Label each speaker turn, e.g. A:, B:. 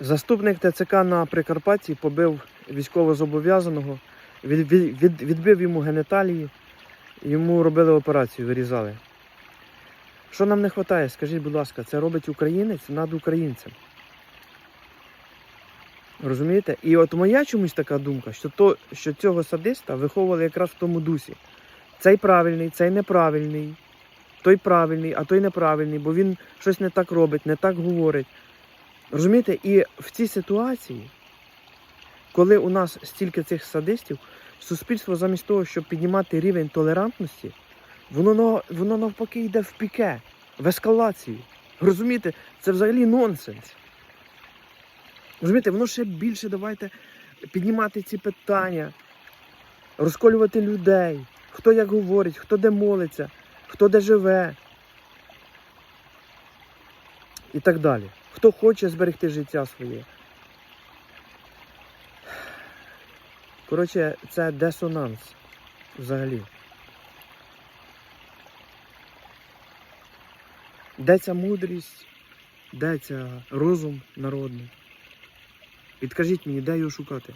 A: Заступник ТЦК на Прикарпатті побив військовозобов'язаного, від, від, від, відбив йому геніталії, йому робили операцію, вирізали. Що нам не вистачає, скажіть, будь ласка, це робить українець над українцем. Розумієте? І от моя чомусь така думка, що, то, що цього садиста виховували якраз в тому дусі. Цей правильний, цей неправильний, той правильний, а той неправильний, бо він щось не так робить, не так говорить. Розумієте, і в цій ситуації, коли у нас стільки цих садистів, суспільство замість того, щоб піднімати рівень толерантності, воно, воно навпаки йде в піке, в ескалацію. Розумієте, це взагалі нонсенс. Розумієте, воно ще більше давайте піднімати ці питання, розколювати людей, хто як говорить, хто де молиться, хто де живе. І так далі. Хто хоче зберегти життя своє. Коротше, це десонанс взагалі. Де ця мудрість, де ця розум народний? Підкажіть мені, де його шукати?